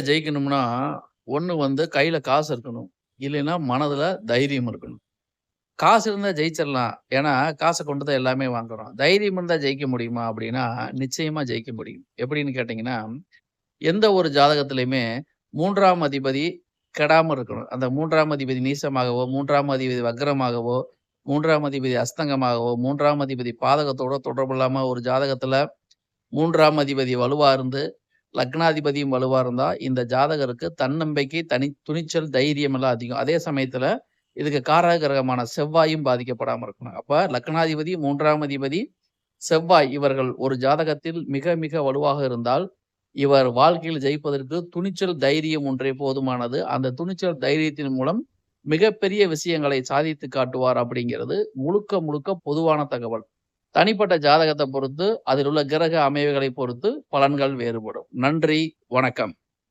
ஜெயிக்கணும்னா, ஒன்று வந்து கையில் காசு இருக்கணும். இல்லைன்னா மனதில் தைரியம் இருக்கணும். காசு இருந்தால் ஜெயிச்சிடலாம் ஏன்னா, காசை கொண்டு தான் எல்லாமே வாங்குறோம். தைரியம் இருந்தால் ஜெயிக்க முடியுமா? அப்படின்னா, நிச்சயமாக ஜெயிக்க முடியும். எப்படின்னு கேட்டிங்கன்னா எந்த ஒரு ஜாதகத்திலையுமே மூன்றாம் அதிபதி கெடாமல் இருக்கணும். அந்த மூன்றாம் அதிபதி நீசமாகவோ, மூன்றாம் அதிபதி வக்ரமாகவோ, மூன்றாம் அதிபதி அஸ்தங்கமாகவோ, மூன்றாம் அதிபதி பாதகத்தோட தொடர்பு இல்லாமல் ஒரு ஜாதகத்தில் மூன்றாம் அதிபதி வலுவாக இருந்து, லக்னாதிபதியும் வலுவாக இருந்தால் இந்த ஜாதகருக்கு தன்னம்பிக்கை, தனி துணிச்சல், தைரியம் எல்லாம் அதிகம். அதே சமயத்தில் இதுக்கு காரக கிரகமான செவ்வாயும் பாதிக்கப்படாமல் இருக்கணும். அப்போ லக்னாதிபதி, மூன்றாம் அதிபதி, செவ்வாய் இவர்கள் ஒரு ஜாதகத்தில் மிக மிக வலுவாக இருந்தால், இவர் வாழ்க்கையில் ஜெயிப்பதற்கு துணிச்சல், தைரியம் ஒன்றே போதுமானது. அந்த துணிச்சல், தைரியத்தின் மூலம் மிகப்பெரிய விஷயங்களை சாதித்து காட்டுவார் அப்படிங்கிறது முழுக்க முழுக்க பொதுவான தகவல். தனிப்பட்ட ஜாதகத்தை பொறுத்து, அதில் உள்ள கிரக அமைவுகளை பொறுத்து பலன்கள் வேறுபடும். நன்றி, வணக்கம்.